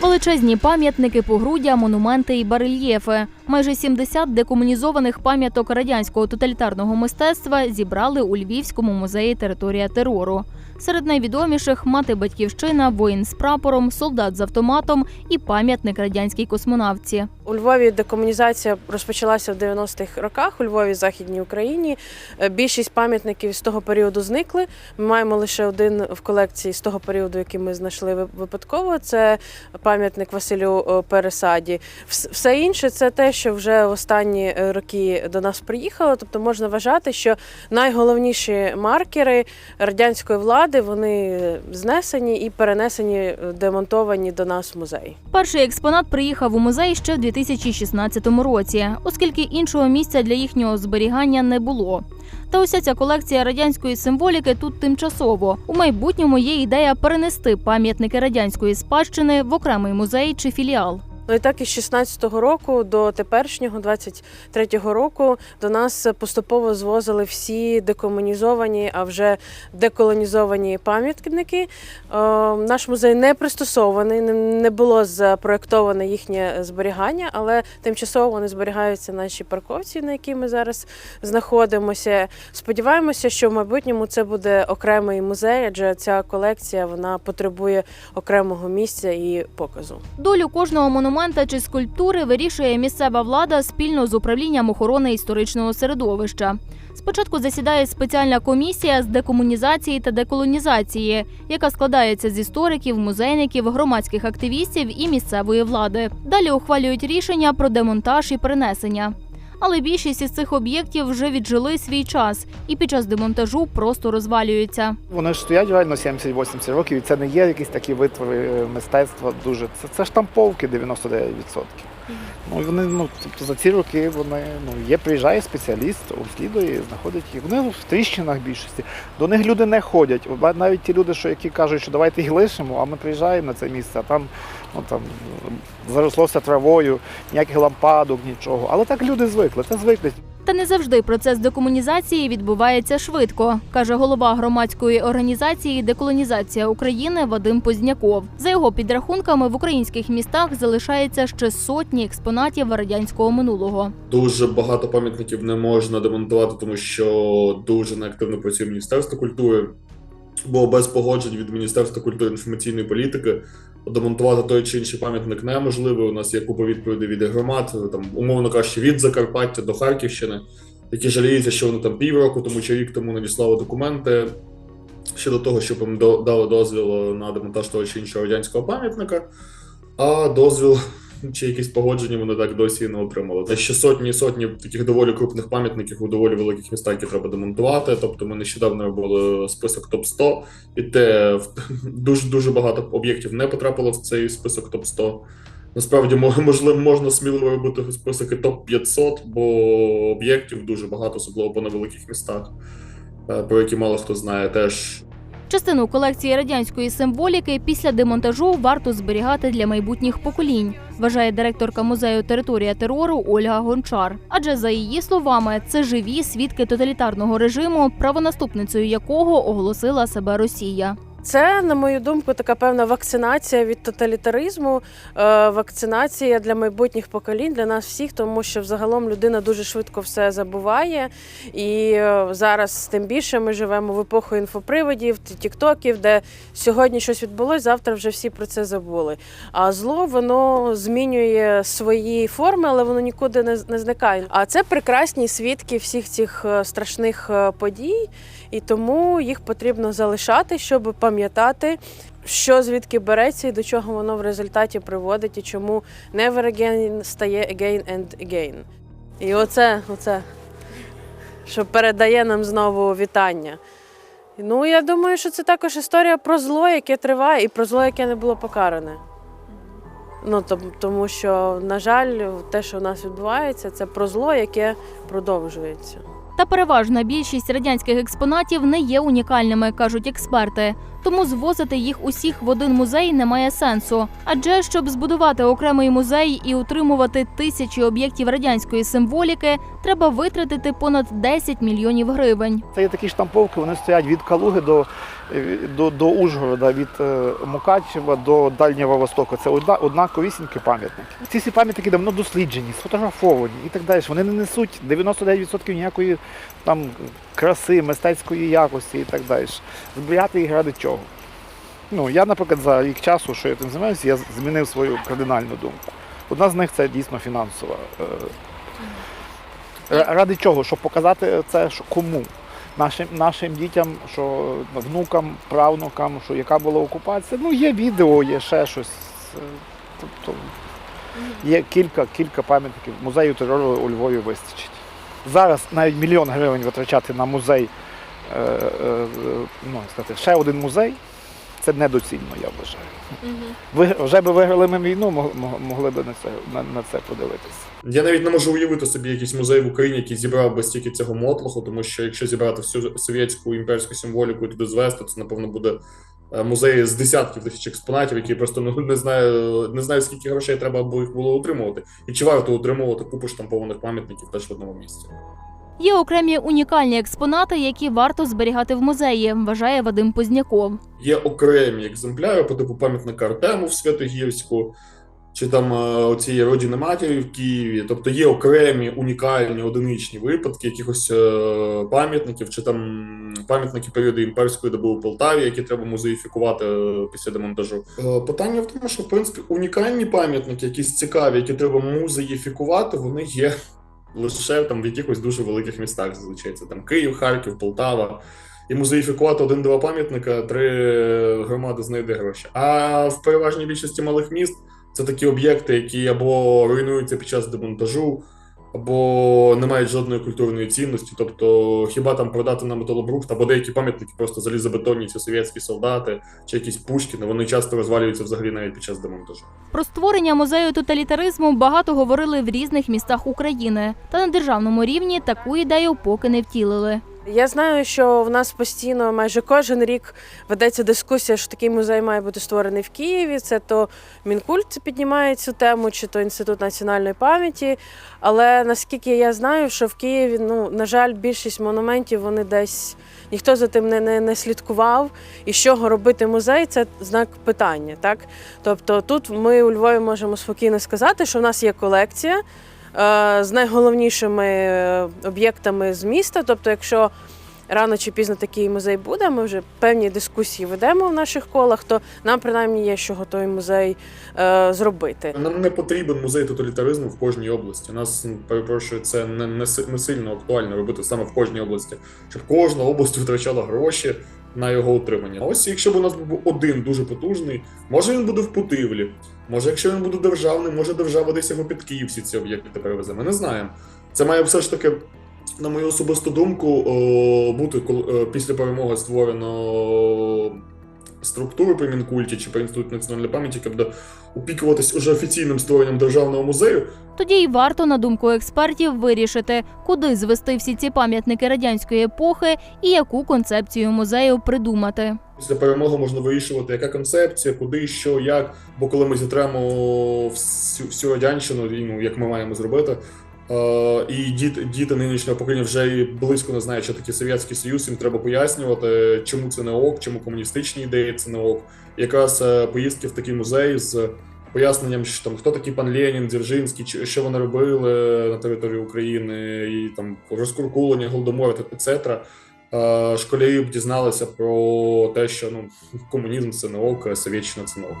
Величезні пам'ятники, погруддя, монументи і барельєфи. Майже 70 декомунізованих пам'яток радянського тоталітарного мистецтва зібрали у Львівському музеї територія терору. Серед найвідоміших мати батьківщина, воїн з прапором, солдат з автоматом і пам'ятник радянській космонавтці. У Львові декомунізація розпочалася в 90-х роках у Львові, Західній Україні. Е, Більшість пам'ятників з того періоду зникли. Ми маємо лише один в колекції з того періоду, який ми знайшли випадково. Це пам'ятник Василю е, Пересаді. Все інше це те, що вже в останні е, роки до нас приїхало. Тобто можна вважати, що найголовніші маркери радянської влади вони знесені і перенесені, е, демонтовані до нас в музей. Перший експонат приїхав у музей ще в 2016 році, оскільки іншого місця для їхнього зберігання не було. Та уся ця колекція радянської символіки тут тимчасово. У майбутньому є ідея перенести пам'ятники радянської спадщини в окремий музей чи філіал. Ну і так із 16-го року до теперішнього, 23-го року, до нас поступово звозили всі декомунізовані, а вже деколонізовані пам'ятники. Е, наш музей не пристосований, не- було запроєктоване їхнє зберігання, але тимчасово вони зберігаються на нашій парковці, на якій ми зараз знаходимося. Сподіваємося, що в майбутньому це буде окремий музей, адже ця колекція вона потребує окремого місця і показу. Долю кожного монумента чи скульптури вирішує місцева влада спільно з управлінням охорони історичного середовища. Спочатку засідає спеціальна комісія з декомунізації та деколонізації, яка складається з істориків, музейників, громадських активістів і місцевої влади. Далі ухвалюють рішення про демонтаж і перенесення. Але більшість із цих об'єктів вже віджили свій час і під час демонтажу просто розвалюються. Вони ж стоять реально 70-80 років, і це не є якісь такі витвори е, мистецтва. Дуже це, це штамповки 99%. Ну вони ну тобто за ці роки вони ну є. Приїжджає спеціаліст, обслідує, знаходить їх. Вони в тріщинах більшості. До них люди не ходять. Навіть ті люди, що які кажуть, що давайте їх лишимо, а ми приїжджаємо на це місце, а там ну там зарослося травою, ніяких лампадок, нічого. Але так люди звикли. Це звикли. Та не завжди процес декомунізації відбувається швидко, каже голова громадської організації Деколонізація України Вадим Позняков. За його підрахунками, в українських містах залишається ще сотні експонатів радянського минулого. Дуже багато пам'ятників не можна демонтувати, тому що дуже неактивно працює Міністерство культури. Бо без погоджень від Міністерства культури і інформаційної політики демонтувати той чи інший пам'ятник неможливо. У нас є купа відповідей від громад, там умовно кажучи, від Закарпаття до Харківщини, які жаліються, що вони там півроку тому чи рік тому надіслали документи щодо того, щоб їм дали дозвіл на демонтаж того чи іншого радянського пам'ятника. А дозвіл чи якісь погодження вони так досі не отримали. Та ще сотні і сотні таких доволі крупних пам'ятників у доволі великих містах, які треба демонтувати. Тобто, ми нещодавно робили список топ 100 і те дуже дуже багато об'єктів не потрапило в цей список топ 100 Насправді, можливо, можна сміливо робити список топ 500 бо об'єктів дуже багато, особливо по невеликих містах, е, про які мало хто знає теж. Частину колекції радянської символіки після демонтажу варто зберігати для майбутніх поколінь, вважає директорка музею Територія терору Ольга Гончар. Адже за її словами, це живі свідки тоталітарного режиму, правонаступницею якого оголосила себе Росія. Це, на мою думку, така певна вакцинація від тоталітаризму, е, вакцинація для майбутніх поколінь, для нас всіх, тому що взагалом людина дуже швидко все забуває. І е, зараз тим більше ми живемо в епоху інфоприводів, тіктоків, де сьогодні щось відбулось, завтра вже всі про це забули. А зло воно змінює свої форми, але воно нікуди не, зникає. А це прекрасні свідки всіх цих е, страшних подій, і тому їх потрібно залишати, щоб пам'ятати, що звідки береться і до чого воно в результаті приводить, і чому never again стає again and again. І оце, оце, що передає нам знову вітання. Ну, я думаю, що це також історія про зло, яке триває, і про зло, яке не було покаране. Ну, том- тому що, на жаль, те, що в нас відбувається, це про зло, яке продовжується. Та переважна більшість радянських експонатів не є унікальними, кажуть експерти. Тому звозити їх усіх в один музей немає сенсу. Адже щоб збудувати окремий музей і утримувати тисячі об'єктів радянської символіки, треба витратити понад 10 мільйонів гривень. Це є такі штамповки, вони стоять від Калуги до, до, до Ужгорода, від е, Мукачева до Дальнього Востоку. Це одна, однаковісінькі пам'ятники. Ці всі пам'ятники давно досліджені, сфотографовані і так далі. Вони не несуть 99% ніякої там краси, мистецької якості і так далі. Зберігати їх ради чого? Ну, я, наприклад, за рік часу, що я тим займаюся, я змінив свою кардинальну думку. Одна з них це дійсно фінансова. е, Ради чого? Щоб показати це що кому? Нашим, нашим дітям, що внукам, правнукам, що яка була окупація. Ну, є відео, є ще щось. Е, Тобто є кілька, кілька пам'ятників. Музею терору у Львові вистачить. Зараз навіть мільйон гривень витрачати на музей, е, е, ну, сказати, ще один музей. Це недоцільно, я вважаю. Ви вже би виграли ми війну, мог- мог- могли б на це, на, на це подивитися. Я навіть не можу уявити собі якийсь музей в Україні, який зібрав би стільки цього мотлоху, тому що якщо зібрати всю совєтську імперську символіку і туди звести, то це напевно буде е, музей з десятків тисяч експонатів, які просто ну не знаю, не знаю скільки грошей треба було їх було утримувати, і чи варто утримувати купу штампованих пам'ятників теж в одному місці. Є окремі унікальні експонати, які варто зберігати в музеї, вважає Вадим Позняков. Є окремі екземпляри по типу пам'ятника Артему в Святогірську, чи там е, оцієї родини матері в Києві. Тобто є окремі унікальні одиничні випадки якихось е, пам'ятників, чи там пам'ятники періоду імперської доби у Полтаві, які треба музеїфікувати е, після демонтажу. Питання в тому, що в принципі унікальні пам'ятники, якісь цікаві, які треба музеїфікувати, вони є. Лише там в якихось дуже великих містах зазвичай це там Київ, Харків, Полтава і музеїфікувати один-два пам'ятника, три громади знайде гроші. А в переважній більшості малих міст це такі об'єкти, які або руйнуються під час демонтажу, або не мають жодної культурної цінності. Тобто, хіба там продати на металобрухт, або деякі пам'ятники просто залізобетонні, ці совєтські солдати чи якісь пушкіни, вони часто розвалюються взагалі навіть під час демонтажу. Про створення музею тоталітаризму багато говорили в різних містах України, та на державному рівні таку ідею поки не втілили. Я знаю, що в нас постійно майже кожен рік ведеться дискусія, що такий музей має бути створений в Києві. Це то Мінкульт піднімає цю тему, чи то Інститут національної пам'яті. Але наскільки я знаю, що в Києві, ну на жаль, більшість монументів вони десь ніхто за тим не, не, не слідкував. І з чого робити музей, це знак питання. Так, тобто тут ми у Львові можемо спокійно сказати, що в нас є колекція з найголовнішими е, об'єктами з міста. Тобто, якщо рано чи пізно такий музей буде, ми вже певні дискусії ведемо в наших колах, то нам принаймні є що той музей е, зробити. Нам не потрібен музей тоталітаризму в кожній області. Нас перепрошую, це не, не сильно актуально робити саме в кожній області, щоб кожна область витрачала гроші на його утримання. Ось якщо б у нас був один дуже потужний, може він буде в Путивлі, може, якщо він буде державний, може держава десь його під Київ всі ці об'єкти перевезе. Ми не знаємо. Це має все ж таки. На мою особисту думку, бути коли- е, після перемоги створено структуру при Мінкульті чи при інституті національної пам'яті, яка буде опікуватись уже офіційним створенням державного музею. Тоді й варто, на думку експертів, вирішити, куди звести всі ці пам'ятники радянської епохи і яку концепцію музею придумати. Після перемоги можна вирішувати, яка концепція, куди, що, як. Бо коли ми зітремо всю, всю радянщину, ну, як ми маємо зробити. Е, І діти, діти нинішнього покоління вже і близько не знають, що таке Совєтський Союз. Їм треба пояснювати, чому це не ок, чому комуністичні ідеї це не ок. Якраз е, поїздки в такий музей з поясненням, що там хто такий пан Ленін, Дзержинський, що вони робили на території України, і там розкуркулення, голодомор, etc. Е, Школярі б дізналися про те, що ну комунізм це не ок, совєтщина це не ок.